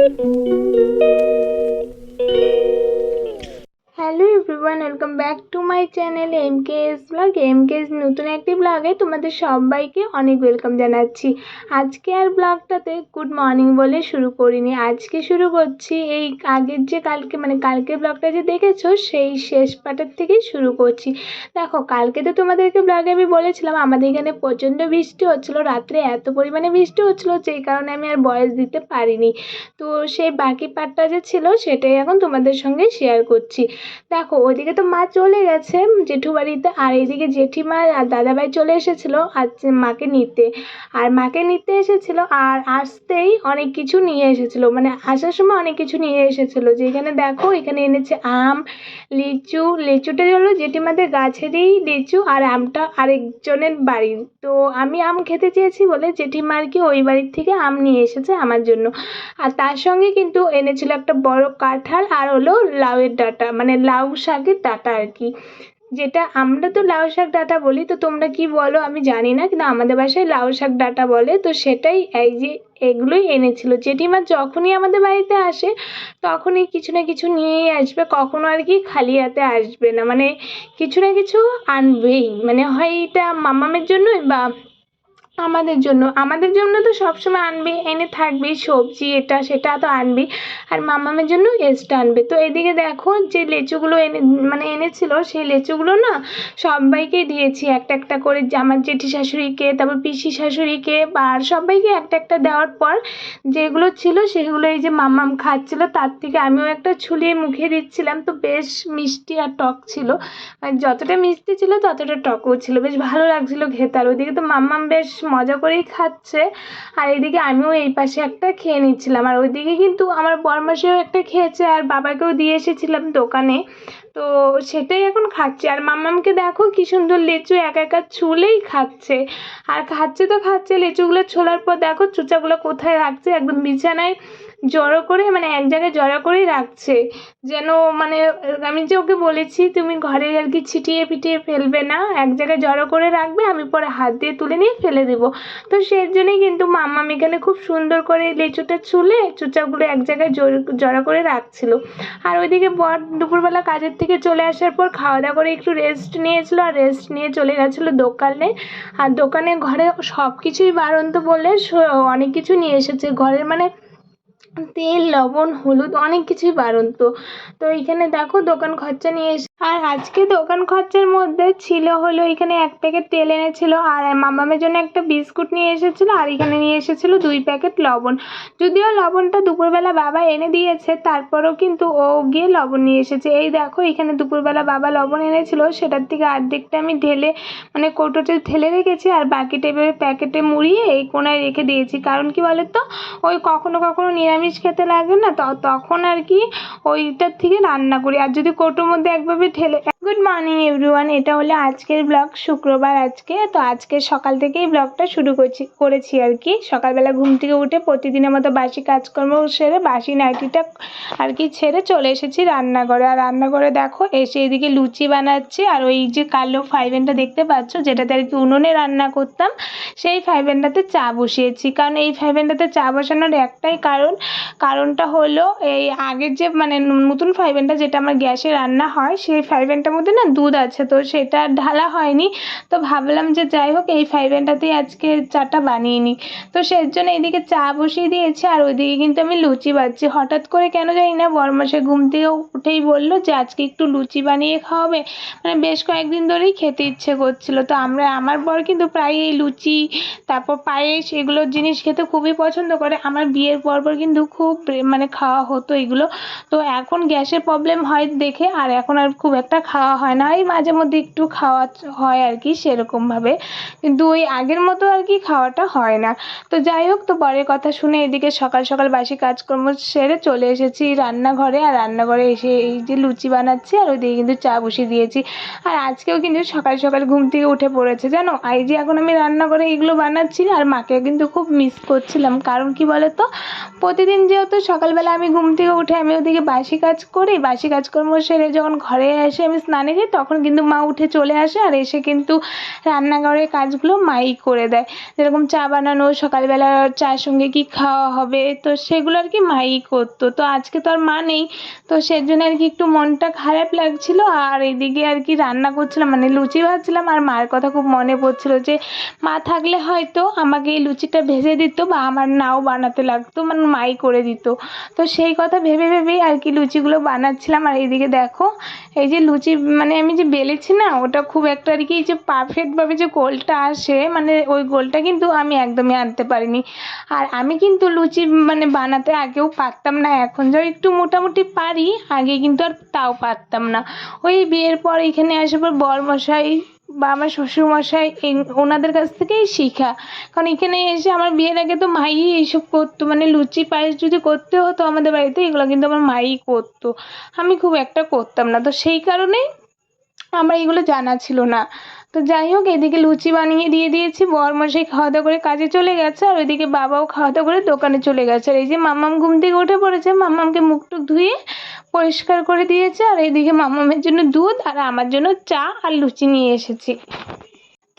Thank you. My channel M K S blog M K S নতুন একটি ব্লগে তোমাদের সবাইকে অনেক ওয়েলকাম জানাচ্ছি। আজকে আর ব্লগটাতে গুড মর্নিং বলে শুরু করিনি। আজকে শুরু করছি এই আগের যে কালকে মানে কালকে ব্লগটা যে দেখেছ, সেই শেষ পার্টের থেকেই শুরু করছি। দেখো, কালকে তো তোমাদেরকে ব্লগে আমি বলেছিলাম, আমাদের এখানে প্রচণ্ড বৃষ্টি হচ্ছিল, রাত্রে এত পরিমাণে বৃষ্টি হচ্ছিল যেই কারণে আমি আর বয়স দিতে পারিনি। তো সেই বাকি পার্টটা যে ছিল, সেটাই এখন তোমাদের সঙ্গে শেয়ার করছি। দেখো ওইদিকে তো মা চলে গেছে। জেঠু বাড়িতে আর এইদিকে জেঠিমা আর দাদাভাই চলে এসেছিল আর মাকে নিতে। আর মাকে নিতে এসেছিল আর আসতেই অনেক কিছু নিয়ে এসেছিল। মানে আসার সময় অনেক কিছু নিয়ে এসেছিল। যেখানে দেখো, এখানে এনেছে আম, লিচু। লিচুটা হলো জেঠিমাদের গাছেরই লিচু আর আমটা আরেকজনের বাড়ির তো আমি আম খেতে চেয়েছি বলে জেঠিমা আর কি ওই বাড়ির থেকে আম নিয়ে এসেছে আমার জন্য। আর তার সঙ্গে কিন্তু এনেছিল একটা বড় কাঁঠাল আর হলো লাউয়ের ডাঁটা মানে লাউ শাকের ডাঁটা আর কি। যেটা আমরা তো লাউ শাক ডাঁটা বলি, তো তোমরা কি বলো? আমি জানি না, কিন্তু আমাদের বাসায় লাউ শাক ডাঁটা বলে, তো সেটাই এই যে এগুলোই এনেছিল। জেঠিমা যখনই আমাদের বাড়িতে আসে, তখনই কিছু না কিছু নিয়েই আসবে, কখনো আর কি খালি হাতে আসবে না। মানে কিছু না কিছু আনবেই। মানে হয় এটা মামামের জন্যই বা আমাদের জন্য। আমাদের জন্য তো সবসময় আনবে, এনে থাকবেই সবজি এটা সেটা তো আনবেই আর মামামের জন্য এক্সট্রা আনবে। তো এদিকে দেখো যে লেচুগুলো এনে মানে এনেছিল, সেই লেচুগুলো না সবাইকে দিয়েছি। একটা একটা করে আমার জেঠি শাশুড়িকে, তারপর পিসি শাশুড়িকে, আর সবাইকে একটা একটা দেওয়ার পর যেগুলো ছিল সেগুলো এই যে মামাম খাচ্ছিল, তার থেকে আমিও একটা ছুলিয়ে মুখে দিচ্ছিলাম। তো বেশ মিষ্টি আর টক ছিল। আর যতটা মিষ্টি ছিল ততটা টকও ছিল। বেশ ভালো লাগছিল খেতে। আর ওইদিকে তো মাম্মাম বেশ মজা করেই খাচ্ছে। আর এদিকে আমিও এই পাশে একটা খেয়ে নিচ্ছিলাম। আর ওইদিকে কিন্তু আমার বরমাসেও একটা খেয়েছে আর বাবাকেও দিয়ে এসেছিলাম দোকানে। তো সেটাই এখন খাচ্ছে। আর মামামকে দেখো কি সুন্দর লিচু এক একা ছুলেই খাচ্ছে। আর খাচ্ছে তো খাচ্ছে, লিচুগুলো ছোলার পর দেখো চুচাগুলো কোথায় রাখছে? একদম বিছানায় জড়ো করে মানে এক জায়গায় জড়ো করেই রাখছে। যেন মানে আমি যে ওকে বলেছি, তুমি ঘরে আর কি ছিটিয়ে ফিটিয়ে ফেলবে না। এক জায়গায় জড়ো করে রাখবে, আমি পরে হাত দিয়ে তুলে নিয়ে ফেলে দেবো। তো সেই জন্যই কিন্তু মাম্মাম এখানে খুব সুন্দর করে লিচুটা ছুলে চুচাগুলো এক জায়গায় জড়ো করে রাখছিল। আর ওইদিকে বর দুপুরবেলা কাজের থেকে চলে আসার পর খাওয়া দাওয়া করে একটু রেস্ট নিয়েছিল, আর রেস্ট নিয়ে চলে গেছিল দোকানে। আর দোকানে ঘরে সব কিছুই বাড়ন্ত বলে অনেক কিছু নিয়ে এসেছে। ঘরের মানে তেল লবণ হলুদ অনেক কিছুই বাড়ন্ত। তো এইখানে দেখো দোকান খরচা নিয়ে এসে আর আজকে দোকান খরচার মধ্যে ছিল হলো এখানে এক প্যাকেট তেল এনেছিল আর মামামের জন্য একটা বিস্কুট নিয়ে এসেছিল আর এখানে নিয়ে এসেছিল দুই প্যাকেট লবণ। যদিও লবণটা দুপুরবেলা বাবা এনে দিয়েছে, তারপরেও কিন্তু ও গিয়ে লবণ নিয়ে এসেছে। এই দেখো, এখানে দুপুরবেলা বাবা লবণ এনেছিল, সেটার থেকে অর্ধেকটা আমি ঢেলে মানে কৌটোতে ঢেলে রেখেছি আর বাকিটা এভাবে প্যাকেটে মুড়িয়ে এই কোনায় রেখে দিয়েছি। কারণ কি বলো তো ওই কখনো কখনো নিরামিষ খেতে লাগে না তখন আর কি ওইটার থেকে রান্না করি। আর যদি কৌটোর মধ্যে একভাবে ঠেলে গুড মর্নিং এভরিওয়ান এটা হলো আজকের ব্লগ শুক্রবার আজকে। তো আজকে সকাল থেকেই ব্লগটা শুরু করছি, করেছি আর কি। সকালবেলা ঘুম থেকে উঠে প্রতিদিনের মতো বাসি কাজকর্ম সেরে, বাসি নাইটিটা আর কি ছেড়ে চলে এসেছি রান্নাঘরে। আর রান্নাঘরে দেখো, এসে এদিকে লুচি বানাচ্ছি। আর ওই যে কালো ফাইভেনটা দেখতে পাচ্ছ, যেটাতে আর কি উনুনে রান্না করতাম, সেই ফাইভেনটাতে চা বসিয়েছি। কারণ এই ফাইভেনটাতে চা বসানোর একটাই কারণ, কারণটা হলো এই আগের যে মানে নতুন ফাইভেনটা যেটা আমার গ্যাসে রান্না হয়, সেই ফাইভেনটার মধ্যে না দুধ আছে, তো সেটা ঢালা হয়নি। তো ভাবলাম যে যাই হোক, এই ফাইভেনটাতেই আজকে চাটা বানিয়ে নিই। তো সেই জন্য এদিকে চা বসিয়ে দিয়েছি, আর ওইদিকে কিন্তু আমি লুচি বাচ্ছি হঠাৎ করে কেন জানি না বরমাসে ঘুম থেকে উঠেই বলল যে আজকে একটু লুচি বানিয়ে খাওয়াবে। মানে বেশ কয়েকদিন ধরেই খেতে ইচ্ছে করছিল। তো আমরা, আমার বর কিন্তু প্রায় এই লুচি, তারপর পায়েস এগুলোর জিনিস খেতে খুবই পছন্দ করে। আমার বিয়ের পর পর কিন্তু খুব মানে খাওয়া হতো এগুলো। তো এখন গ্যাসের প্রবলেম হয় দেখে, আর এখন আর খুব একটা খাওয়া হয় না। এই মাঝে মধ্যে একটু খাওয়া হয় আর কি সেরকমভাবে কিন্তু ওই আগের মতো আর কি খাওয়াটা হয় না। তো যাই হোক, তো পরের কথা শুনে এদিকে সকাল সকাল বাসি কাজকর্ম সেরে চলে এসেছি রান্নাঘরে। আর রান্নাঘরে এসে এই যে লুচি বানাচ্ছি আর ওই ওইদিকে কিন্তু চা বসিয়ে দিয়েছি। আর আজকেও কিন্তু সকাল সকাল ঘুম থেকে উঠে পড়েছে, জানো? এই যে এখন আমি রান্নাঘরে এগুলো বানাচ্ছি আর মাকে কিন্তু খুব মিস করছিলাম। কারণ কি বলো তো প্রতিদিন যেহেতু সকালবেলা আমি ঘুম থেকে উঠে আমি ওদিকে বাসি কাজ করি, বাসি কাজকর্ম সেরে যখন ঘরে এসে আমি স্নানে যাই তখন কিন্তু মা উঠে চলে আসে আর এসে কিন্তু রান্নাঘরের কাজগুলো মাই করে দেয়। যেরকম চা বানানো, সকালবেলা চায়ের সঙ্গে কী খাওয়া হবে, তো সেগুলো আর কি মাই করতো। তো আজকে তো আর মা নেই, তো সেজন্য আর কি একটু মনটা খারাপ লাগছিল আর এদিকে আর কি রান্না করছিলাম মানে লুচি ভাজছিলাম আর মায়ের কথা খুব মনে পড়ছিলো যে, মা থাকলে হয়তো আমাকে এই লুচিটা ভেজে দিত বা আমার নাও বানাতে লাগতো মানে মাই করে দিত। তো সেই কথা ভেবে ভেবেই আর কি লুচিগুলো বানাচ্ছিলাম আর এইদিকে দেখো, এই যে লুচি মানে আমি যে বেলেছি না, ওটা খুব একটা আর কি যে পারফেক্টভাবে যে গোলটা আসে মানে ওই গোলটা কিন্তু আমি একদমই আনতে পারিনি। আর আমি কিন্তু লুচি মানে বানাতে আগেও পারতাম না, এখন যাও একটু মোটামুটি পারি, আগে কিন্তু আর তাও পারতাম না। ওই বিয়ের পর এখানে আসার পর বরমশাই বা আমার শ্বশুরমশাই এই ওনাদের কাছ থেকেই শিখা। কারণ এখানে এসে আমার বিয়ের আগে তো মাই এইসব করতো মানে লুচি, পায়েস যদি করতে হতো আমাদের বাড়িতে, এগুলো কিন্তু আমার মাই করতো। আমি খুব একটা করতাম না। তো সেই কারণেই আমার এগুলো জানা ছিল না। তো যাই হোক, এদিকে লুচি বানিয়ে দিয়ে দিয়েছি। বরমশাই খাওয়া দাওয়া করে কাজে চলে গেছে আর ওইদিকে বাবাও খাওয়া দাওয়া করে দোকানে চলে গেছে। আর এই যে মামাম ঘুম থেকে উঠে পড়েছে, মামামকে মুখ টুক ধুয়ে পরিষ্কার করে দিয়েছে। আর এইদিকে মামামের জন্য দুধ আর আমার জন্য চা আর লুচি নিয়ে এসেছি।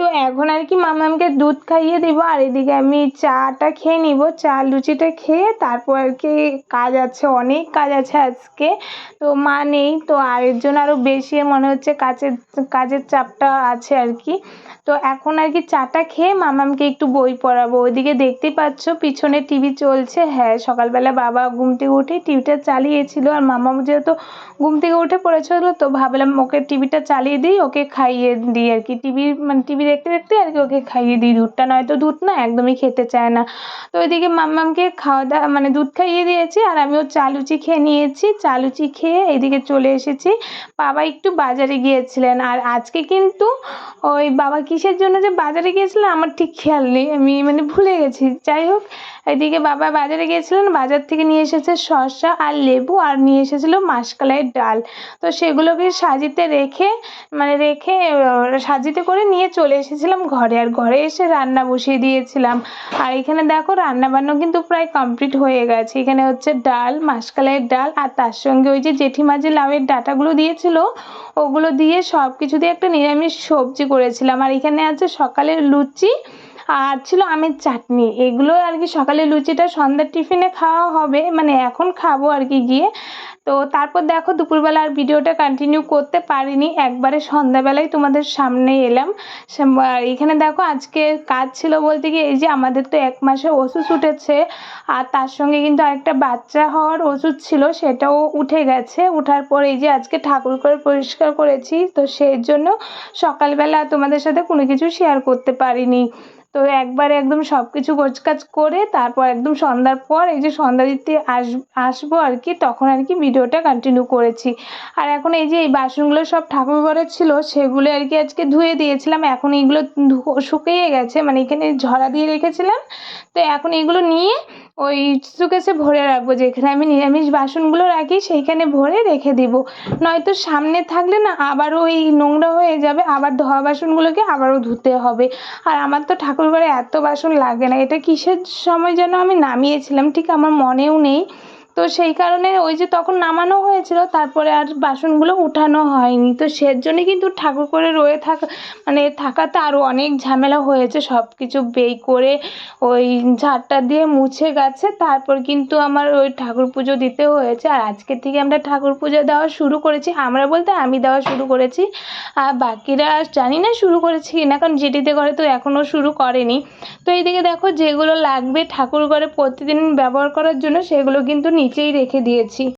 তো এখন আর কি মামামকে দুধ খাইয়ে দেব, আর এদিকে আমি চাটা খেয়ে নিব। চা, লুচিটা খেয়ে তারপর আর কি কাজ আছে, অনেক কাজ আছে আজকে। তো মা নেই, তো আর এর জন্য আরও বেশি মনে হচ্ছে কাজের কাজের চাপটা আছে আর কি। তো এখন আর কি চাটা খেয়ে মামামকে একটু বই পড়াবো। ওইদিকে দেখতেই পাচ্ছ পিছনে টিভি চলছে। হ্যাঁ সকালবেলা বাবা ঘুম থেকে উঠে টিভিটা চালিয়েছিল, আর মামাম যেহেতু ঘুম থেকে উঠে পড়েছিল, তো ভাবলাম ওকে টিভিটা চালিয়ে দিই, ওকে খাইয়ে দিই আর কি। টিভি মানে টিভি দেখতে দেখতে আর কি ওকে খাইয়ে দিই, দুধটা নয়তো দুধ না, একদমই খেতে চায় না। তো ওইদিকে মাম্মামকে খাওয়া দাওয়া মানে দুধ খাইয়ে দিয়েছি আর আমিও চা লুচি খেয়ে নিয়েছি। চা লুচি খেয়ে এইদিকে চলে এসেছি। বাবা একটু বাজারে গিয়েছিলেন আর আজকে কিন্তু ওই বাবা কিসের জন্য যে বাজারে গিয়েছিলেন আমার ঠিক খেয়াল নেই, আমি মানে ভুলে গেছি। যাই হোক, এদিকে বাবা বাজারে গিয়েছিলেন, বাজার থেকে নিয়ে এসেছে শসা আর লেবু আর নিয়ে এসেছিল মাসকলাইয়ের ডাল। তো সেগুলোকে সাজিতে রেখে মানে রেখে, সাজিতে করে নিয়ে চলে এসেছিলাম ঘরে আর ঘরে এসে রান্না বসিয়ে দিয়েছিলাম। আর এখানে দেখো রান্না বান্না কিন্তু প্রায় কমপ্লিট হয়ে গেছে। এখানে হচ্ছে ডাল, মাসকলাইয়ের ডাল আর তার সঙ্গে ওই যে জেঠিমা যে লাউয়ের ডাটাগুলো দিয়েছিল, ওগুলো দিয়ে সব কিছু দিয়ে একটা নিরামিষ সবজি করেছিলাম। আর এখানে আছে সকালের লুচি আর ছিল আমের চাটনি। এগুলো আর কি সকালে লুচিটা সন্ধ্যার টিফিনে খাওয়া হবে। মানে এখন খাব আর কি গিয়ে। তো তারপর দেখো দুপুরবেলা আর ভিডিওটা কন্টিনিউ করতে পারিনি। একবারে সন্ধ্যাবেলায় তোমাদের সামনে এলাম। এখানে দেখো আজকে কাজ ছিল বলতে কি এই যে আমাদের তো এক মাসে ওষুধ উঠেছে, আর তার সঙ্গে কিন্তু আরেকটা বাচ্চা হওয়ার ওষুধ ছিল, সেটাও উঠে গেছে। উঠার পর এই যে আজকে ঠাকুর করে পরিষ্কার করেছি, তো সেই জন্য সকালবেলা তোমাদের সাথে কোনো কিছু শেয়ার করতে পারিনি। তো একবারে একদম সব কিছু গোছকাজ করে তারপর একদম সন্ধ্যার পর এই যে সন্ধ্যা দিতে আস, আসব আর কি, তখন আর কি ভিডিওটা কন্টিনিউ করেছি। আর এখন এই যে এই বাসনগুলো সব ঠাকুর ঘরের ছিল, সেগুলো আর কি আজকে ধুয়ে দিয়েছিলাম। এখন এইগুলো শুকিয়ে গেছে মানে এখানে ঝরা দিয়ে রেখেছিলাম। তো এখন এগুলো নিয়ে ওই সুকেসে ভরে রাখব, যেখানে আমি নিরামিষ বাসনগুলো রাখি সেইখানে ভরে রেখে দিব। নয়তো সামনে থাকলে না আবারও ওই নোংরা হয়ে যাবে, আবার ধোয়া বাসনগুলোকে আবারও ধুতে হবে। আর আমার তো ঠাকুর ঘরে এত বাসন লাগে না। এটা কিসের সময় যেন আমি নামিয়েছিলাম? ঠিক আমার মনেও নেই। তো সেই কারণে ওই যে তখন নামানো হয়েছিল, তারপরে আর বাসনগুলো উঠানো হয়নি। তো সের জন্যে কিন্তু ঠাকুর করে রয়ে থাকা মানে থাকাতে আরও অনেক ঝামেলা হয়েছে। সব কিছু বেই করে ওই ঝাড়টা দিয়ে মুছে গেছে। তারপর কিন্তু আমার ওই ঠাকুর পুজো দিতে হয়েছে। আর আজকে থেকে আমরা ঠাকুর পুজো দেওয়া শুরু করেছি। আমরা বলতে আমি দেওয়া শুরু করেছি। আর বাকিরা জানি না শুরু করেছি না কারণ জেঠিতে ঘরে তো এখনও শুরু করেনি। তো এইদিকে দেখো যেগুলো লাগবে ঠাকুর ঘরে প্রতিদিন ব্যবহার করার জন্য, সেগুলো কিন্তু নিচেই রেখে দিয়েছি।